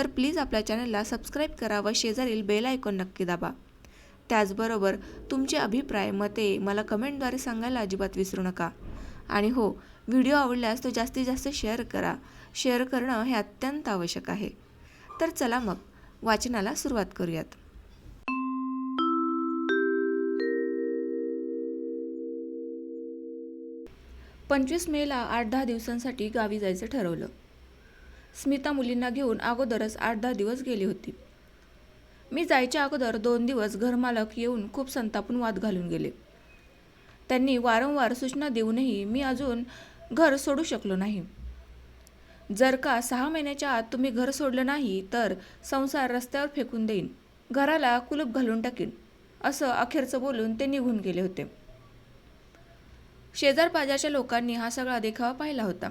तर प्लीज आपल्या चॅनलला सबस्क्राईब करा व शेजारील बेल आयकॉन नक्की दाबा. त्याचबरोबर तुमचे अभिप्राय मते मला कमेंटद्वारे सांगायला अजिबात विसरू नका. आणि हो व्हिडिओ आवडल्यास तो जास्तीत जास्त शेअर करा. शेअर करणं हे अत्यंत आवश्यक आहे. तर चला मग वाचनाला सुरुवात करूयात. पंचवीस मेला आठ दहा दिवसांसाठी गावी जायचं ठरवलं. स्मिता मुलींना घेऊन अगोदरच आठ दहा दिवस गेली होती. मी जायच्या अगोदर दोन दिवस घरमालक येऊन खूप संतापून वाद घालून गेले. त्यांनी वारंवार सूचना देऊनही मी अजून घर सोडू शकलो नाही. जर का सहा महिन्याच्या आत तुम्ही घर सोडलं नाही तर संसार रस्त्यावर फेकून देईन. घराला कुलूप घालून टाकीन असं अखेरचं बोलून ते निघून गेले होते. शेजार पाजारच्या लोकांनी हा सगळा देखावा पाहिला होता.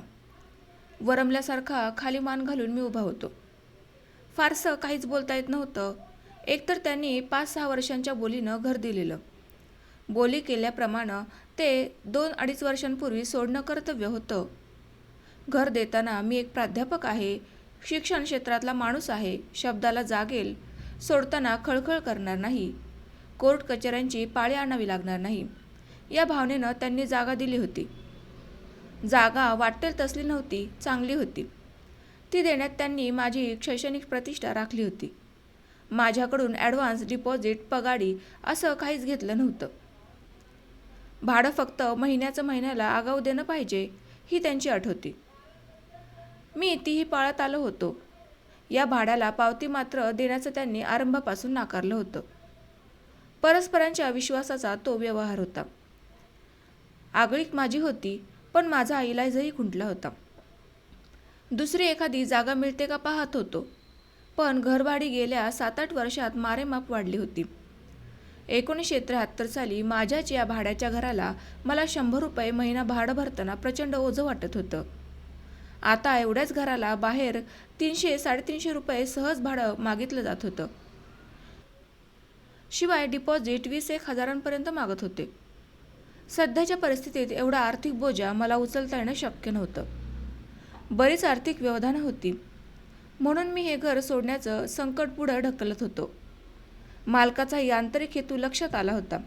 वरमल्यासारखा खाली मान घालून मी उभा होतो. फारसं काहीच बोलता येत नव्हतं. एकतर त्यांनी पाच सहा वर्षांच्या बोलीनं घर दिलेलं. बोली केल्याप्रमाणे ते दोन अडीच वर्षांपूर्वी सोडणं कर्तव्य होतं. घर देताना मी एक प्राध्यापक आहे शिक्षण क्षेत्रातला माणूस आहे शब्दाला जागेल सोडताना खळखळ करणार नाही कोर्ट कचेऱ्यांची पाळी आणावी लागणार नाही. या भावनेनं त्यांनी जागा दिली होती. जागा वाटेल तसली नव्हती चांगली होती. ती देण्यात त्यांनी माझी शैक्षणिक प्रतिष्ठा राखली होती. माझ्याकडून ॲडव्हान्स डिपॉझिट पगाडी असं काहीच घेतलं नव्हतं. भाडं फक्त महिन्याचं महिन्याला आगाऊ देणं पाहिजे ही त्यांची अट होती. मी तीही पाळत आलो होतो. या भाड्याला पावती मात्र देण्याचं त्यांनी आरंभापासून नाकारलं होतं. परस्परांच्या विश्वासाचा तो व्यवहार होता. आगळीक माझी होती पण माझा इलाजही खुंटला होता. दुसरी एखादी जागा मिळते का पाहत होतो. पण घरभाडी गेल्या सात आठ वर्षात मारेमाप वाढली होती. एकोणीसशे त्र्याहत्तर साली माझ्याच या भाड्याच्या घराला मला शंभर रुपये महिना भाडं भरताना प्रचंड ओझं वाटत होतं. आता एवढ्याच घराला बाहेर तीनशे साडेतीनशे रुपये सहज भाडं मागितलं जात होतं. शिवाय डिपॉझिट वीस एक हजारांपर्यंत मागत होते. सध्याच्या परिस्थितीत एवढा आर्थिक बोजा मला उचलता येणं शक्य नव्हतं. बरीच आर्थिक व्यवधानं होती. म्हणून मी हे घर सोडण्याचं संकट पुढं ढकलत होतो. मालकाचा यांत्रिक हेतू लक्षात आला होता.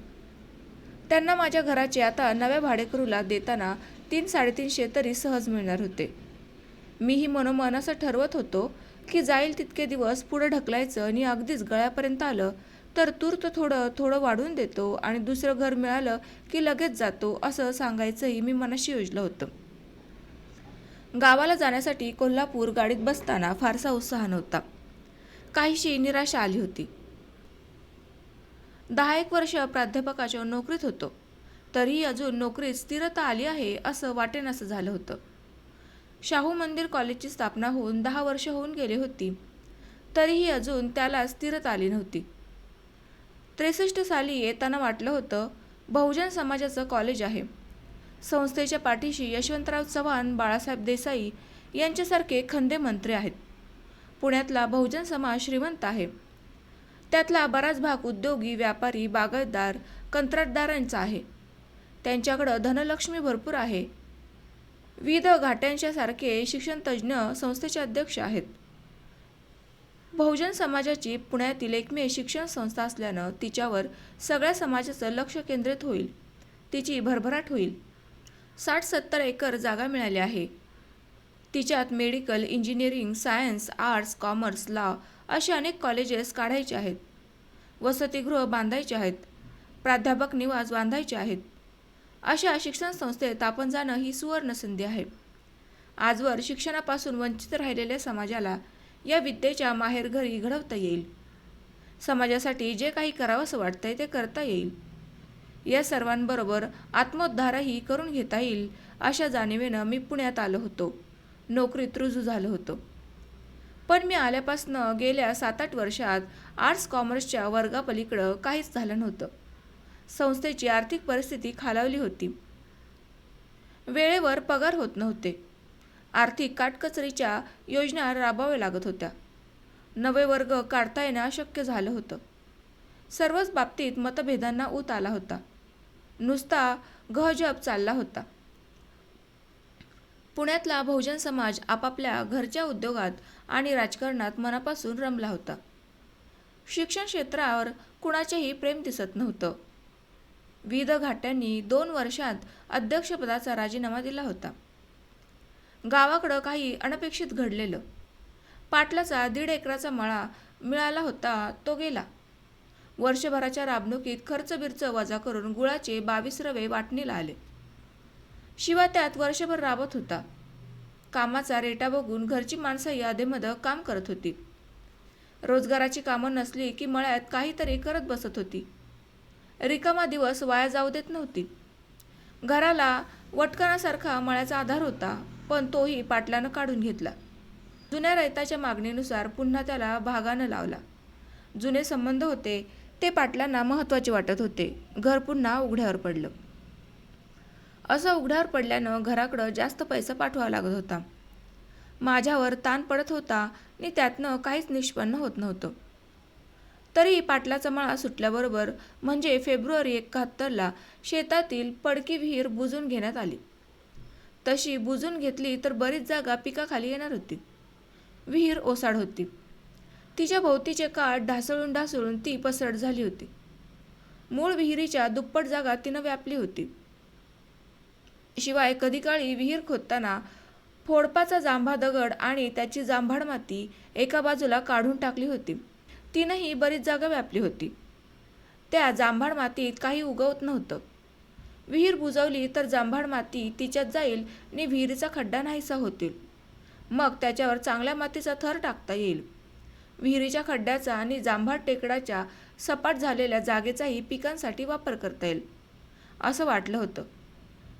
त्यांना माझ्या घराचे आता नव्या भाडेकरूला देताना तीन साडेतीनशे तरी सहज मिळणार होते. मीही मनोमन असं ठरवत होतो की जाईल तितके दिवस पुढं ढकलायचं आणि अगदीच गळ्यापर्यंत आलं तर तूर्त थोडं थोडं वाढून देतो आणि दुसरं घर मिळालं की लगेच जातो असं सांगायचंही मी मनाशी योजलं होतं. गावाला जाण्यासाठी कोल्हापूर गाडीत बसताना फारसा उत्साह नव्हता. काहीशी निराशा आली होती. दहा एक वर्ष प्राध्यापकाच्या नोकरीत होतो. तरीही अजून नोकरीत स्थिरता आली आहे असं वाटेनासं झालं होतं. शाहू मंदिर कॉलेजची स्थापना होऊन दहा वर्ष होऊन गेली होती. तरीही अजून त्याला स्थिरता आली नव्हती. त्रेसष्ट साली येताना वाटलं होतं बहुजन समाजाचं कॉलेज आहे. संस्थेच्या पाठीशी यशवंतराव चव्हाण बाळासाहेब देसाई यांच्यासारखे खंदे मंत्री आहेत. पुण्यातला बहुजन समाज श्रीमंत आहे. त्यातला बराच भाग उद्योगी व्यापारी बागायतदार कंत्राटदारांचा आहे. त्यांच्याकडं धनलक्ष्मी भरपूर आहे. विविध घाट्यांच्यासारखे शिक्षणतज्ज्ञ संस्थेचे अध्यक्ष आहेत. बहुजन समाजाची पुण्यातील एकमेव शिक्षण संस्था असल्यानं तिच्यावर सगळ्या समाजाचं लक्ष केंद्रित होईल. तिची भरभराट होईल. साठ सत्तर एकर जागा मिळाली आहे. तिच्यात medical engineering science arts commerce law असे अनेक कॉलेजेस काढायचे आहेत. वसतिगृह बांधायचे आहेत. प्राध्यापक निवास बांधायचे आहेत. अशा शिक्षण संस्थेत आपण जाणं ही सुवर्ण संधी आहे. आजवर शिक्षणापासून वंचित राहिलेल्या समाजाला या विद्येच्या माहेरघरी घडवता येईल. समाजासाठी जे काही करावंसं वाटतंय ते करता येईल. या सर्वांबरोबर आत्मोद्धारही करून घेता येईल अशा जाणीवेनं मी पुण्यात आलो होतो. नोकरीत रुजू झालो होतो. पण मी आल्यापासनं गेल्या सात आठ वर्षात आर्ट्स कॉमर्सच्या वर्गापलीकडं काहीच झालं नव्हतं. संस्थेची आर्थिक परिस्थिती खालावली होती. वेळेवर पगार होत नव्हते. आर्थिक काटकचरीच्या योजना राबवाव्या लागत होत्या. नवे वर्ग काढता येणं अशक्य झालं होतं. सर्वच बाबतीत मतभेदांना ऊत आला होता. नुसता गहजब चालला होता. पुण्यातला बहुजन समाज आपापल्या घरच्या उद्योगात आणि राजकारणात मनापासून रमला होता. शिक्षण क्षेत्रावर कुणाचेही प्रेम दिसत नव्हतं. विविध घाट्यांनी दोन वर्षात अध्यक्षपदाचा राजीनामा दिला होता. गावाकडं काही अनपेक्षित घडलेलं. पाटलाचा दीड एकराचा मळा मिळाला होता तो गेला. वर्षभराच्या राबणुकीत खर्च बिर्च वजा करून गुळाचे बावीस रवे वाटणीला आले. शिवा त्यात वर्षभर राबत होता. कामाचा रेटा बघून घरची माणसं यादीमध्ये काम करत होती. रोजगाराची कामं नसली की मळ्यात काहीतरी करत बसत होती. रिकामा दिवस वाया जाऊ देत नव्हती. घराला वटकणासारखा मळ्याचा आधार होता. पण तोही पाटलानं काढून घेतला. जुन्या रयताच्या मागणीनुसार पुन्हा त्याला भागानं लावला. जुने संबंध होते ते पाटलांना महत्त्वाचे वाटत होते. घर पुन्हा उघड्यावर पडलं. असं उघड्यावर पडल्यानं घराकडं जास्त पैसा पाठवावा लागत होता. माझ्यावर ताण पडत होता आणि त्यातनं काहीच निष्पन्न होत नव्हतं. तरी पाटलाचा मळा सुटल्याबरोबर म्हणजे फेब्रुवारी एकाहत्तरला शेतातील पडकी विहीर बुजून घेण्यात आली. तशी बुजून घेतली तर बरीच जागा पिकाखाली येणार होती. विहीर ओसाड होती. तिच्या भोवतीचे काठ ढासळून ढासळून ती पसरट झाली होती. मूळ विहिरीच्या दुप्पट जागा तिनं व्यापली होती. शिवाय कधी काळी विहीर खोदताना फोडपाचा जांभा दगड आणि त्याची जांभाड माती एका बाजूला काढून टाकली होती. तिनंही बरीच जागा व्यापली होती. त्या जांभाड मातीत काही उगवत नव्हतं. विहीर बुजवली तर जांभाड माती तिच्यात जाईल आणि विहिरीचा खड्डा नाहीसा होतील. मग त्याच्यावर चांगल्या मातीचा थर टाकता येईल. विहिरीच्या खड्ड्याचा आणि जांभाड टेकडाच्या सपाट झालेल्या जागेचाही पिकांसाठी वापर करता येईल असं वाटलं होतं.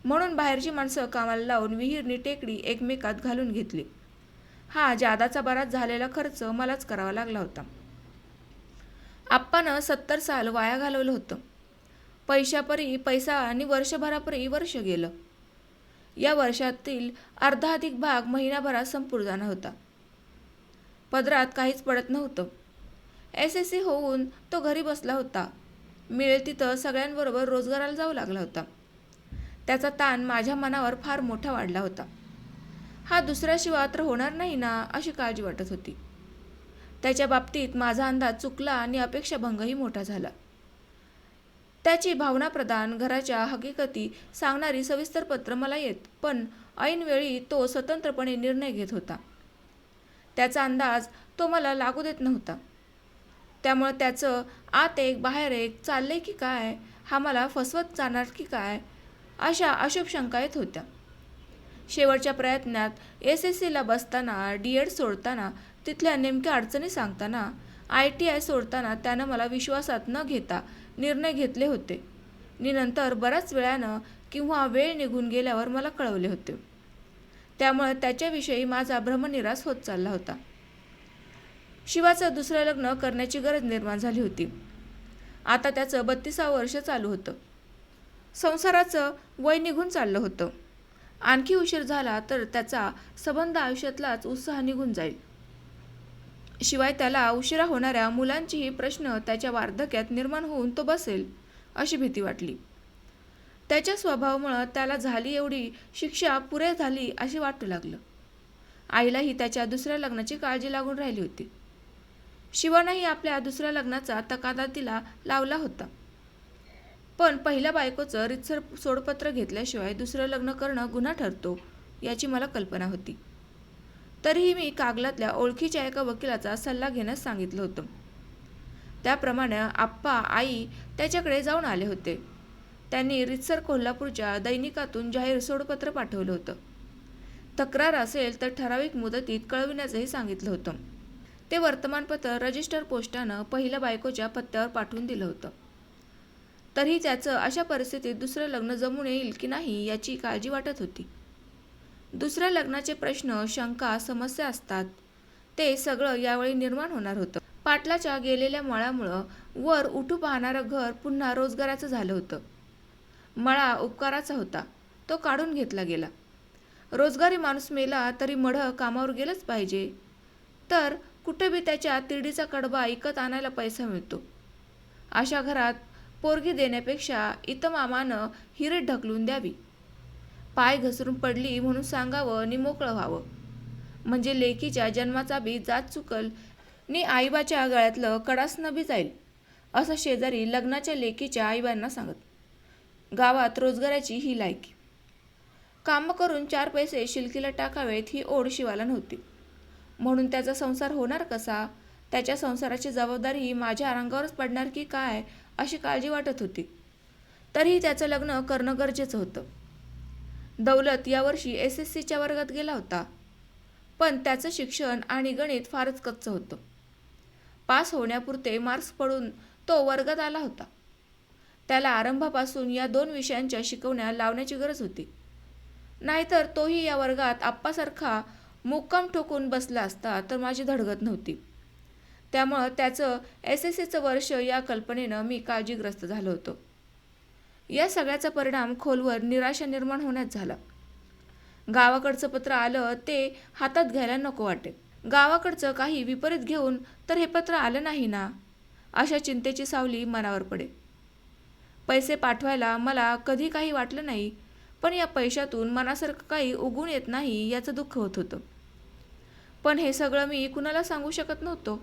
म्हणून बाहेरची माणसं कामाला लावून विहीरनी टेकडी एकमेकात घालून घेतली. हा जादाचा बराच झालेला खर्च मलाच करावा लागला होता. आप्पानं सत्तर साल वाया घालवलं होतं. पैशापरी पैसा आणि वर्षभरापरी वर्ष गेलं. या वर्षातील अर्धाधिक भाग महिनाभरात संपूर्ण जाणार होता. पदरात काहीच पडत नव्हतं. एस एस सी होऊन तो घरी बसला होता. मिळेल तिथं सगळ्यांबरोबर रोजगाराला जाऊ लागला होता. त्याचा ताण माझ्या मनावर फार मोठा वाढला होता. हा दुसऱ्याशिवाय तर होणार नाही ना अशी काळजी वाटत होती. त्याच्या बाबतीत माझा अंदाज चुकला आणि अपेक्षाभंगही मोठा झाला. त्याची भावनाप्रधान घराच्या हकीकती सांगणारी सविस्तर पत्र मला येत पण ऐनवेळी तो स्वतंत्रपणे निर्णय घेत होता. त्याचा अंदाज तो मला लागू देत नव्हता. त्यामुळे त्याचं आत एक बाहेर एक चाललंय की काय हा मला फसवत जाणार की काय अशा अशुभ शंका येत होत्या. शेवटच्या प्रयत्नात एस एस सीला बसताना डी एड सोडताना तिथल्या नेमक्या अडचणी सांगताना आय टी आय सोडताना त्यानं मला विश्वासात न घेता निर्णय घेतले होते. मी नंतर बऱ्याच वेळानं किंवा वेळ निघून गेल्यावर मला कळवले होते. त्यामुळे त्याच्याविषयी माझा भ्रमनिरास होत चालला होता. शिवाचं दुसरं लग्न करण्याची गरज निर्माण झाली होती. आता त्याचं बत्तीसावं वर्ष चालू होतं. संसाराचं वय निघून चाललं होतं. आणखी उशीर झाला तर त्याचा संबंध आयुष्यातलाच उत्साह निघून जाईल. शिवाय त्याला उशिरा होणाऱ्या मुलांचीही प्रश्न त्याच्या वार्धक्यात निर्माण होऊन तो बसेल अशी भीती वाटली. त्याच्या स्वभावामुळं त्याला झाली एवढी शिक्षा पुरे झाली अशी वाटू लागलं. आईलाही त्याच्या दुसऱ्या लग्नाची काळजी लागून राहिली होती. शिवानंही आपल्या दुसऱ्या लग्नाचा तकादा तिला लावला होता. पण पहिल्या बायकोचं रितसर सोडपत्र घेतल्याशिवाय दुसरं लग्न करणं गुन्हा ठरतो याची मला कल्पना होती. तरीही मी कागलातल्या ओळखीच्या एका वकिलाचा सल्ला घेण्यास सांगितलं होतं. त्याप्रमाणे आप्पा आई त्याच्याकडे जाऊन आले होते. त्यांनी रितसर कोल्हापूरच्या दैनिकातून जाहीर सोडपत्र पाठवलं होतं. तक्रार असेल तर ठराविक मुदतीत कळविण्याचंही सांगितलं होतं. ते वर्तमानपत्र रजिस्टर पोस्टानं पहिल्या बायकोच्या पत्त्यावर पाठवून दिलं होतं. तरीही त्याचं अशा परिस्थितीत दुसरं लग्न जमून येईल की नाही याची काळजी वाटत होती. दुसऱ्या लग्नाचे प्रश्न शंका समस्या असतात. ते सगळं यावेळी निर्माण होणार होतं. पाटलाच्या गेलेल्या मळामुळं वर उठू पाहणारं घर पुन्हा रोजगाराचं झालं होतं. मळा उपकाराचा होता. तो काढून घेतला गेला. रोजगारी माणूस मेला तरी मढं कामावर गेलंच पाहिजे. तर कुठे बी त्याच्या तिरडीचा कडबा इकत आणायला पैसा मिळतो. अशा घरात पोरगी देण्यापेक्षा इतमामानं हिरे ढकलून द्यावी. पाय घसरून पडली म्हणून सांगावं नि मोकळं व्हावं. म्हणजे लेकीच्या जन्माचा बी जात चुकल नि आईबाच्या गळ्यातलं कडासनं बी जाईल असं शेजारी लग्नाच्या लेकीच्या आईबांना सांगत. गावात रोजगाराची ही लायकी. कामं करून चार पैसे शिलकीला टाकावेत ही ओढ शिवाला नव्हती. म्हणून त्याचा संसार होणार कसा? त्याच्या संसाराची जबाबदारी माझ्या अंगावरच पडणार की काय अशी काळजी वाटत होती. तरीही त्याचं लग्न करणं गरजेचं होतं. दौलत यावर्षी एस एस सीच्या वर्गात गेला होता. पण त्याचं शिक्षण आणि गणित फारच कच्चं होतं. पास होण्यापुरते मार्क्स पडून तो वर्गात आला होता. त्याला आरंभापासून या दोन विषयांच्या शिकवण्या लावण्याची गरज होती. नाहीतर तोही या वर्गात आप्पासारखा मुक्काम ठोकून बसला असता तर माझी धडगत नव्हती. त्यामुळं त्याचं एस एस सीचं वर्ष या कल्पनेनं मी काळजीग्रस्त झालो होतो. या सगळ्याचा परिणाम खोलवर निराशा निर्माण होण्यात झाला. गावाकडचं पत्र आलं ते हातात घ्यायला नको वाटे. गावाकडचं काही विपरीत घेऊन तर हे पत्र आलं नाही ना? अशा चिंतेची सावली मनावर पडे. पैसे पाठवायला मला कधी काही वाटलं नाही पण या पैशातून मनासारखं काही उगून येत नाही याचं दुःख होत होतं. पण हे सगळं मी कुणाला सांगू शकत नव्हतो.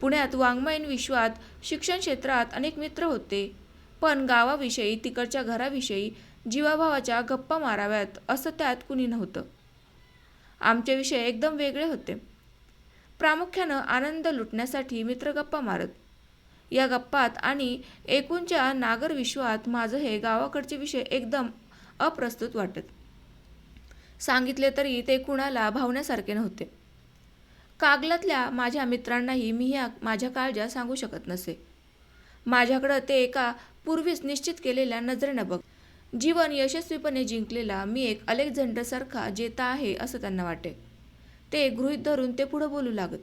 पुण्यात वाङ्मयीन विश्वात शिक्षण क्षेत्रात अनेक मित्र होते. पण गावाविषयी तिकडच्या घराविषयी जीवाभावाच्या गप्पा माराव्यात असं त्यात कुणी नव्हतं. आमचे विषय एकदम वेगळे होते. प्रामुख्यानं आनंद लुटण्यासाठी मित्र गप्पा मारत. या गप्पात आणि एकूणच्या नागर विश्वात माझं हे गावाकडचे विषय एकदम अप्रस्तुत वाटत. सांगितले तरी ते कुणाला भावण्यासारखे नव्हते. कागलातल्या माझ्या मित्रांनाही मी ह्या माझ्या काळजा सांगू शकत नसे. माझ्याकडं ते एका पूर्वीच निश्चित केलेल्या नजरेनं बघ. जीवन यशस्वीपणे जिंकलेला मी एक अलेक्झांडरसारखा जेता आहे असं त्यांना वाटे. ते गृहीत धरून ते पुढं बोलू लागत.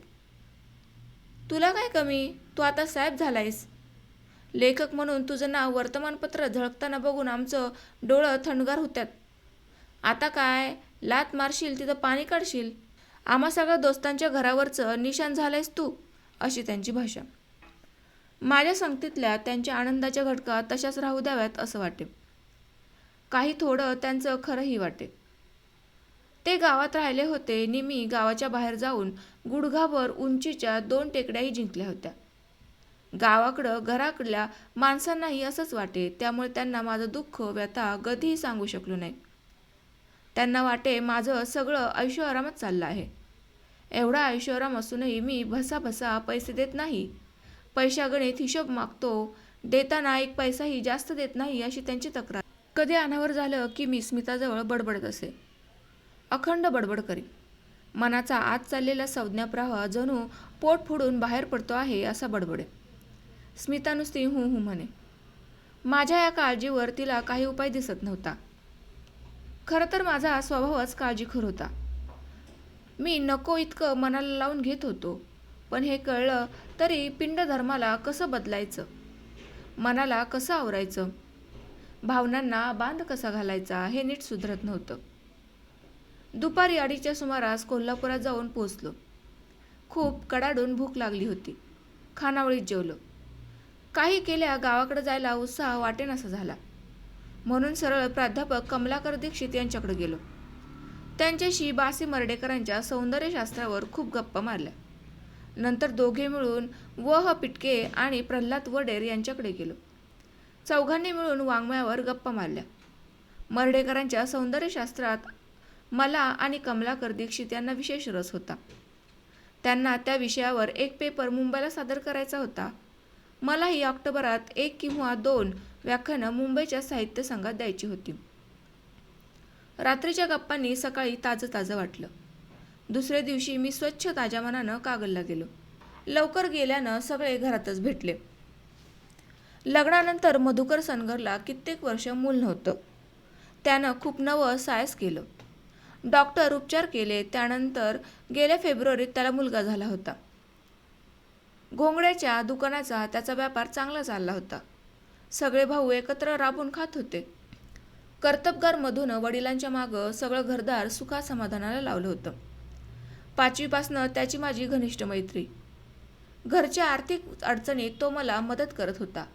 तुला काय कमी? तू आता साहेब झालायस. लेखक म्हणून तुझं नाव वर्तमानपत्र झळकताना बघून आमचं डोळं थंडगार होत्यात. आता काय? लात मारशील तिथं पाणी काढशील. आम्हा सगळ्या दोस्तांच्या घरावरचं निशाण झालंयस तू अशी त्यांची भाषा. माझ्या संगतीतल्या त्यांच्या आनंदाच्या घटका तशाच राहू द्याव्यात असं वाटे काही थोडं त्यांचं खरंही वाटे ते गावात राहिले होते निमी गावाच्या बाहेर जाऊन गुडघाभर उंचीच्या दोन टेकड्याही जिंकल्या होत्या. गावाकडं घराकडल्या माणसांनाही असंच वाटे त्यामुळे त्यांना माझं दुःख व्यथा कधीही सांगू शकलो नाही. त्यांना वाटे माझं सगळं आयुष्य आरामात चाललं आहे. एवढा आयुष्य आराम असूनही मी भसाभसा पैसे देत नाही. पैशागणित हिशोब मागतो. देताना एक पैसाही जास्त देत नाही अशी त्यांची तक्रार. कधी अनावर झालं की मी स्मिताजवळ बडबडत असे. अखंड बडबड करी मनाचा आत चाललेला संज्ञाप्रवाह जणू पोट फोडून बाहेर पडतो आहे असा बडबडे. स्मिता नुसती हू हू म्हणे. माझ्या या काळजीवर तिला काही उपाय दिसत नव्हता. खरं तर माझा स्वभावच काळजीखोर होता. मी नको इतकं मनाला लावून घेत होतो. पण हे कळलं तरी पिंड धर्माला कसं बदलायचं? मनाला कसं आवरायचं? भावनांना बांध कसा घालायचा हे नीट सुधरत नव्हतं. दुपारी अडीच्या सुमारास कोल्हापुरात जाऊन पोचलो खूप कडाडून भूक लागली होती. खानावळीत जेवलो. काही केल्या गावाकडे जायला उत्साह वाटेनासा झाला. म्हणून सरळ प्राध्यापक कमलाकर दीक्षित यांच्याकडे गेलो. त्यांच्याशी बासी मर्डेकरांच्या सौंदर्यशास्त्रावर खूप गप्पा मारल्या. नंतर दोघे मिळून व ह पिटके आणि प्रल्हाद वडेर यांच्याकडे गेलो. चौघांनी मिळून वाङ्मयावर गप्पा मारल्या. मर्डेकरांच्या सौंदर्यशास्त्रात मला आणि कमलाकर दीक्षित यांना विशेष रस होता. त्यांना त्या विषयावर एक पेपर मुंबईला सादर करायचा होता. मलाही ऑक्टोबरात एक किंवा दोन व्याख्यानं मुंबईच्या साहित्य संघात द्यायची होती. रात्रीच्या गप्पांनी सकाळी ताजं ताजं वाटलं. दुसऱ्या दिवशी मी स्वच्छ ताज्या मनानं कागलला गेलो. लवकर गेल्यानं सगळे घरातच भेटले. लग्नानंतर मधुकर सनगरला कित्येक वर्ष मूल नव्हतं. त्यानं खूप नवं सायस केलं. डॉक्टर उपचार केले त्यानंतर गेल्या फेब्रुवारीत त्याला मुलगा झाला होता. घोंगड्याच्या दुकानाचा त्याचा व्यापार चांगला चालला होता. सगळे भाऊ एकत्र राबून खात होते. कर्तबगारमधून वडिलांच्या मागं सगळं घरदार सुखा समाधानाला लावलं होतं. पाचवीपासनं त्याची माझी घनिष्ठ मैत्री. घरच्या आर्थिक अडचणीत तो मला मदत करत होता.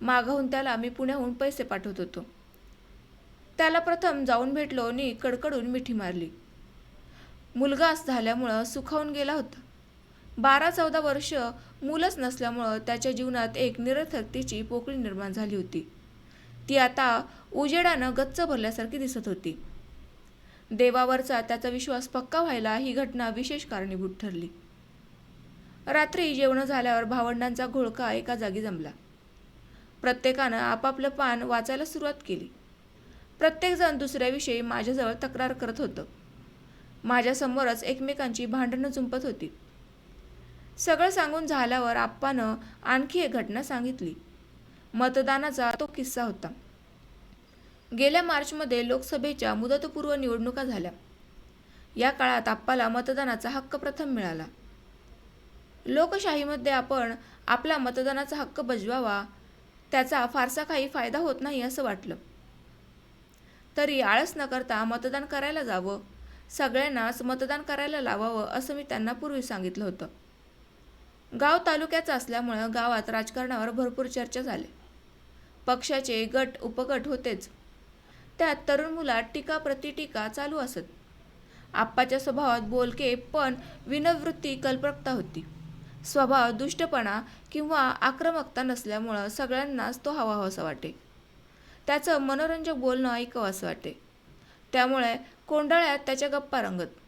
मागाहून त्याला मी पुण्याहून पैसे पाठवत होतो. त्याला प्रथम जाऊन भेटलो आणि कडकडून मिठी मारली. मुलगा झाल्यामुळं सुखावून गेला होता. बारा चौदा वर्ष मुलंच नसल्यामुळं त्याच्या जीवनात एक निरर्थकतेची पोकळी निर्माण झाली होती. ती आता उजेडानं गच्च भरल्यासारखी दिसत होती. देवावरचा त्याचा विश्वास पक्का व्हायला ही घटना विशेष कारणीभूत ठरली. रात्री जेवण झाल्यावर भावंडांचा घोळका एका जागी जमला. प्रत्येकानं आपापलं पान वाचायला सुरुवात केली. प्रत्येकजण दुसऱ्याविषयी माझ्याजवळ तक्रार करत होतं. माझ्यासमोरच एकमेकांची भांडणं चुंपत होती. सगळं सांगून झाल्यावर आप्पानं आणखी एक घटना सांगितली. मतदानाचा तो किस्सा होता. गेल्या मार्चमध्ये लोकसभेच्या मुदतपूर्व निवडणुका झाल्या. या काळात आप्पाला मतदानाचा हक्क प्रथम मिळाला. लोकशाहीमध्ये आपण आपला मतदानाचा हक्क बजवावा त्याचा फारसा काही फायदा होत नाही असं वाटलं. तरी आळस न करता मतदान करायला जावं सगळ्यांनाच मतदान करायला लावावं असं मी त्यांना पूर्वी सांगितलं होतं. गाव तालुक्याचं असल्यामुळं गावात राजकारणावर भरपूर चर्चा झाली. पक्षाचे गट उपगट होतेच. त्यात तरुण मुलात टीका प्रतिटीका चालू असत. आप्पाच्या स्वभावात बोलके पण विनवृत्ती कल्पकता होती. स्वभाव दुष्टपणा किंवा आक्रमकता नसल्यामुळं सगळ्यांनाच तो हवा हवासा वाटे. त्याचं मनोरंजक बोलणं ऐकावं असं वाटे. त्यामुळे कोंडाळ्यात त्याच्या गप्पा रंगत.